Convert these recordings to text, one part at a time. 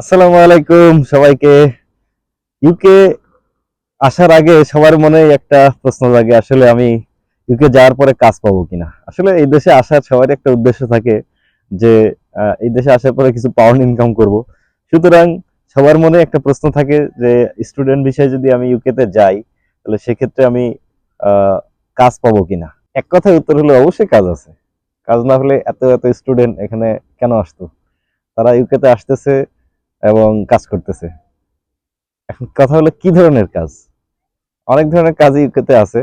আসসালামু আলাইকুম সবাইকে। ইউকে আসার আগে সবার মনে একটা প্রশ্ন লাগে আসলে আমি ইউকে যাওয়ার পরে কাজ পাবো কিনা? আসলে এই দেশে আসার সবার একটা উদ্দেশ্য থাকে যে এই দেশে আসার পরে কিছু পাউন্ড ইনকাম করব। সুতরাং সবার মনে একটা প্রশ্ন থাকে যে স্টুডেন্ট বিষয়ে যদি আমি ইউকেতে যাই, তাহলে সেক্ষেত্রে আমি কাজ পাবো কিনা? এক কথায় উত্তর হলো অবশ্যই কাজ আছে। কাজ না হলে এত এত স্টুডেন্ট এখানে কেন আসতো? তারা ইউকেতে আসতেছে এবং কাজ করতেছে। এখন কথা হলো কি ধরনের কাজ? অনেক ধরনের কাজ ইউকেতে আছে।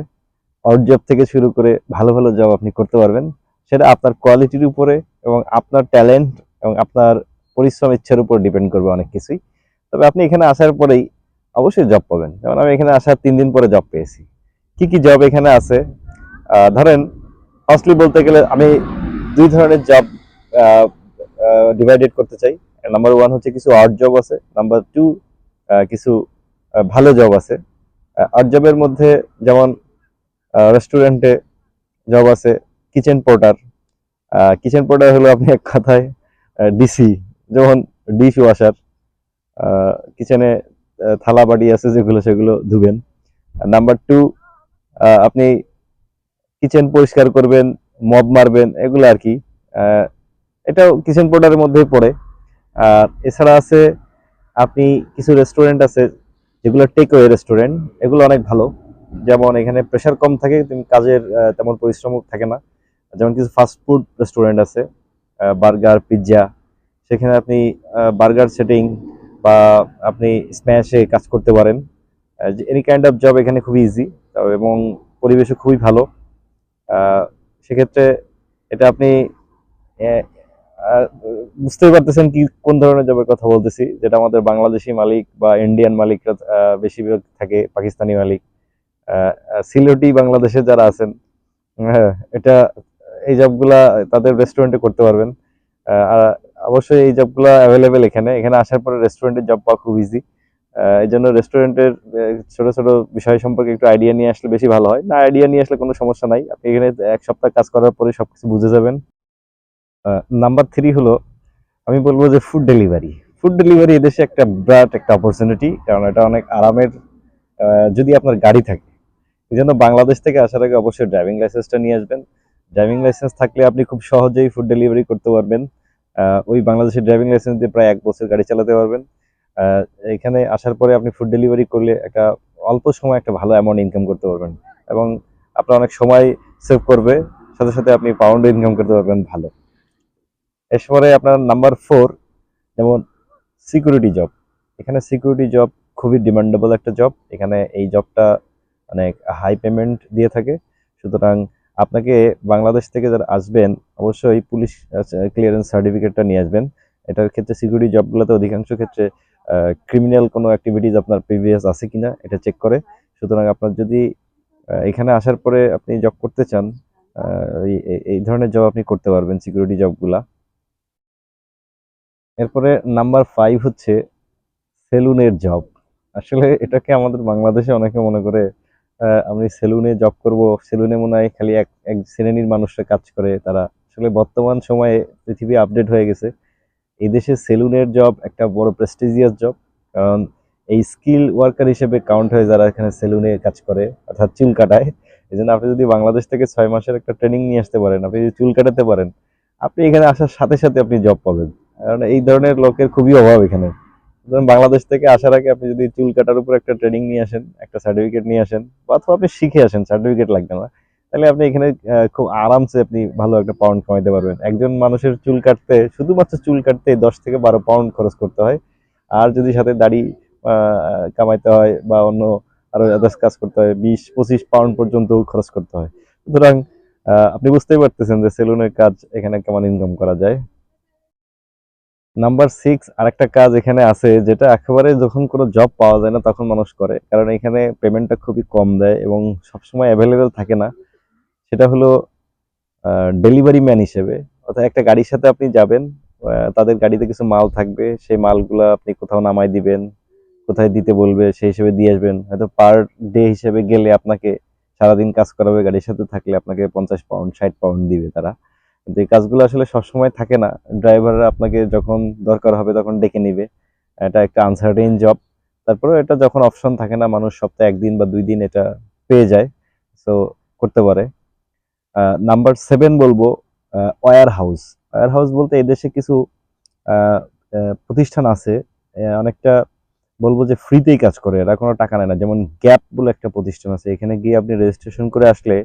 আউট জব থেকে শুরু করে ভালো ভালো জব আপনি করতে পারবেন। সেটা আপনার কোয়ালিটির উপরে এবং আপনার ট্যালেন্ট এবং আপনার পরিশ্রম ইচ্ছার উপর ডিপেন্ড করবে অনেক কিছুই। তবে আপনি এখানে আসার পরেই অবশ্যই জব পাবেন। যেমন আমি এখানে আসার তিন দিন পরে জব পেয়েছি। কি কি জব এখানে আছে? ধরেন ফার্স্টলি বলতে গেলে আমি দুই ধরনের জব ডিভাইডেড করতে চাই। নাম্বার ওয়ান হচ্ছে কিছু আর্ট জব আছে। নাম্বার টু কিছু ভালো জব আছে। আর্ট জবের মধ্যে যেমন রেস্টুরেন্টে জব আছে কিচেন পোর্টার কিচেন পোর্টার হলো আপনি এক কথায় ডিসি যেমন ডিশ ওয়াশার কিচেনে থালা বাটি আছে যেগুলো, সেগুলো ধুবেন। নাম্বার টু আপনি কিচেন পরিষ্কার করবেন মব মারবেন, এগুলো আর কি। এটাও কিচেন পোর্টারের মধ্যেই পড়ে। এছাড়া আছে, আপনি কিছু রেস্টুরেন্ট আছে, যেগুলো টেকওয়ে রেস্টুরেন্ট এগুলো অনেক ভালো। যেমন এখানে প্রেশার কম থাকে, কিন্তু কাজের তেমন পরিশ্রম থাকে না। যেমন কিছু ফাস্ট ফুড রেস্টুরেন্ট আছে বার্গার পিৎজা সেখানে আপনি বার্গার সেটিং বা আপনি স্ম্যাশে কাজ করতে পারেন। এনি কাইন্ড অফ জব এখানে খুবই ইজি এবং পরিবেশও খুবই ভালো। সেক্ষেত্রে এটা আপনি বুঝতেই পারতেছেন কি, কোন ধরনের জবের কথা বলতেছি, যেটা আমাদের বাংলাদেশি মালিক বা ইন্ডিয়ান মালিকরা বেশিরভাগ থাকে পাকিস্তানি মালিক। সিলেটি বাংলাদেশে যারা আছেন হ্যাঁ এটা, এই জবগুলা তাদের রেস্টুরেন্টে করতে পারবেন। আর অবশ্যই এই জবগুলা অ্যাভেলেবেল এখানে। এখানে আসার পরে রেস্টুরেন্টের জব পাওয়া খুব ইজি এই জন্য রেস্টুরেন্টের ছোট ছোট বিষয় সম্পর্কে একটু আইডিয়া নিয়ে আসলে বেশি ভালো হয়। না আইডিয়া নিয়ে আসলে কোনো সমস্যা নাই। আপনি এখানে এক সপ্তাহ কাজ করার পরে সবকিছু বুঝে যাবেন। নাম্বার থ্রি হলো, আমি বলব যে ফুড ডেলিভারি ফুড ডেলিভারি এদেশে একটা বিরাট একটা অপরচুনিটি কারণ এটা অনেক আরামের যদি আপনার গাড়ি থাকে। এই জন্য বাংলাদেশ থেকে আসার আগে অবশ্যই ড্রাইভিং লাইসেন্সটা নিয়ে আসবেন। ড্রাইভিং লাইসেন্স থাকলে আপনি খুব সহজেই ফুড ডেলিভারি করতে পারবেন। ওই বাংলাদেশের ড্রাইভিং লাইসেন্স দিয়ে প্রায় এক বছর গাড়ি চালাতে পারবেন। এখানে আসার পরে আপনি ফুড ডেলিভারি করলে একটা অল্প সময় একটা ভালো অ্যামাউন্ট ইনকাম করতে পারবেন। এবং আপনার অনেক সময় সেভ করবে, সাথে সাথে আপনি পাউন্ড ইনকাম করতে পারবেন ভালো। এরপরে আপনার নাম্বার ফোর যেমন সিকিউরিটি জব এখানে সিকিউরিটি জব খুবই ডিমান্ডেবল একটা জব এখানে এই জবটা অনেক হাই পেমেন্ট দিয়ে থাকে। সুতরাং আপনাকে বাংলাদেশ থেকে যারা আসবেন, অবশ্যই পুলিশ ক্লিয়ারেন্স সার্টিফিকেটটা নিয়ে আসবেন। এটার ক্ষেত্রে সিকিউরিটি জবগুলোতে অধিকাংশ ক্ষেত্রে ক্রিমিনাল কোনো অ্যাক্টিভিটিস আপনার প্রিভিয়াস আছে কিনা, এটা চেক করে। সুতরাং আপনার যদি এখানে আসার পরে আপনি জব করতে চান এই- ধরনের জব আপনি করতে পারবেন সিকিউরিটি জবগুলা এরপরে নাম্বার ফাইভ হচ্ছে সেলুনের জব আসলে এটাকে আমাদের বাংলাদেশে অনেকে মনে করে আমি সেলুনে জব করব, সেলুনে মনে হয় খালি এক এক শ্রেণির মানুষরা কাজ করে, তারা আসলে বর্তমান সময়ে পৃথিবী আপডেট হয়ে গেছে। এই দেশে সেলুনের জব একটা বড় প্রেস্টিজিয়াস জব কারণ এই স্কিল ওয়ার্কার হিসেবে কাউন্ট হয়ে যারা এখানে সেলুনে কাজ করে, অর্থাৎ চুল কাটায়। এই জন্য আপনি যদি বাংলাদেশ থেকে ছয় মাসের একটা ট্রেনিং নিয়ে আসতে পারেন, আপনি যদি চুল কাটাতে পারেন, আপনি এখানে আসার সাথে সাথে আপনি জব পাবেন। কারণ এই ধরনের লোকের খুবই অভাব এখানে। বাংলাদেশ থেকে আসার আগে আপনি যদি চুল কাটার উপর একটা ট্রেনিং নিয়ে আসেন, একটা সার্টিফিকেট নিয়ে আসেন, বা অথবা আপনি শিখে আসেন সার্টিফিকেট লাগবে না, তাহলে আপনি এখানে খুব আরামসে আপনি ভালো একটা পাউন্ড কামাইতে পারবেন। একজন মানুষের চুল কাটতে, শুধুমাত্র চুল কাটতে দশ থেকে বারো পাউন্ড খরচ করতে হয়, আর যদি সাথে দাড়ি কামাইতে হয়, বা অন্য আরও আদার্স কাজ করতে হয়, বিশ, পঁচিশ পাউন্ড পর্যন্ত খরচ করতে হয়। সুতরাং আপনি বুঝতেই পারতেছেন যে সেলুনের কাজ এখানে কেমন ইনকাম করা যায়। নাম্বার সিক্স আরেকটা কাজ এখানে আছে, যেটা একেবারে যখন কোনো জব পাওয়া যায় না, তখন মানুষ করে। কারণ এখানে পেমেন্টটা খুবই কম দেয় এবং সবসময় অ্যাভেলেবেল থাকে না। সেটা হলো ডেলিভারি ম্যান হিসেবে। অর্থাৎ একটা গাড়ির সাথে আপনি যাবেন তাদের গাড়িতে কিছু মাল থাকবে, সেই মালগুলো আপনি কোথাও নামাই দিবেন, কোথায় দিতে বলবে, সেই হিসেবে দিয়ে আসবেন। হয়তো পার ডে হিসেবে গেলে আপনাকে সারাদিন কাজ করাবে, গাড়ির সাথে থাকলে আপনাকে পঞ্চাশ পাউন্ড ষাট পাউন্ড দিবে তারা। এই কাজগুলো আসলে সবসময় থাকে না ড্রাইভাররা আপনাকে যখন দরকার হবে তখন ডেকে নিবে। এটা একটা আনসার্টেইন জব তারপরে এটা যখন অপশন থাকে না, মানুষ সপ্তাহে একদিন বা দুই দিন এটা পেয়ে যায় সো করতে পারে। নাম্বার সেভেন বলব ওয়ার হাউস ওয়ার হাউস বলতে এদেশে কিছু প্রতিষ্ঠান আছে অনেকটা বলব যে ফ্রিতেই কাজ করে, এরা কোনো টাকা নেয় না। যেমন গ্যাপ বলে একটা প্রতিষ্ঠান আছে, এখানে গিয়ে আপনি রেজিস্ট্রেশন করে আসলে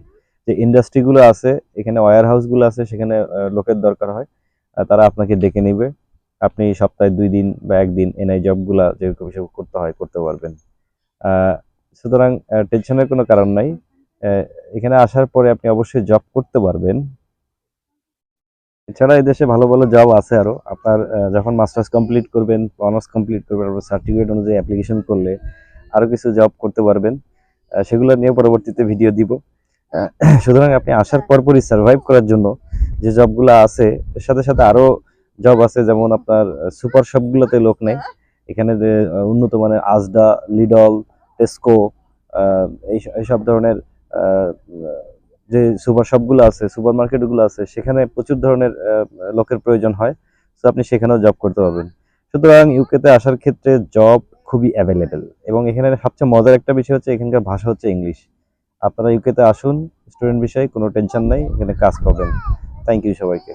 যে ইন্ডাস্ট্রিগুলো আছে, এখানে ওয়ার হাউসগুলো আছে, সেখানে লোকের দরকার হয় তারা আপনাকে ডেকে নিবে। আপনি সপ্তাহে দুই দিন বা একদিন এনআই জবগুলা যেরকম হিসেবে করতে হয়, করতে পারবেন। সুতরাং টেনশনের কোনো কারণ নাই। এখানে আসার পরে আপনি অবশ্যই জব করতে পারবেন। এছাড়া দেশে ভালো ভালো জব আছে আরও। আপনার যখন মাস্টার্স কমপ্লিট করবেন অনার্স কমপ্লিট করবেন, আপনার সার্টিফিকেট অনুযায়ী অ্যাপ্লিকেশন করলে আরও কিছু জব করতে পারবেন। সেগুলো নিয়ে পরবর্তীতে ভিডিও দিব। সুতরাং আপনি আসার পরপরই সার্ভাইভ করার জন্য যে জবগুলো আছে সাথে সাথে আরও জব আছে, যেমন আপনার সুপার শপগুলোতে লোক নেই। এখানে যে উন্নত মানের আজডা লিডল টেস্কো এই এইসব ধরনের যে সুপার শপগুলো আছে সুপার মার্কেটগুলো আছে, সেখানে প্রচুর ধরনের লোকের প্রয়োজন হয়। তো আপনি সেখানেও জব করতে পারবেন। সুতরাং ইউকেতে আসার ক্ষেত্রে জব খুবই অ্যাভেলেবেল এবং এখানে সবচেয়ে মজার একটা বিষয় হচ্ছে, এখানকার ভাষা হচ্ছে ইংলিশ আপনারা ইউকেতে আসুন স্টুডেন্ট বিষয়ে কোনো টেনশন নাই এখানে কাজ পাবেন থ্যাংক ইউ সবাইকে।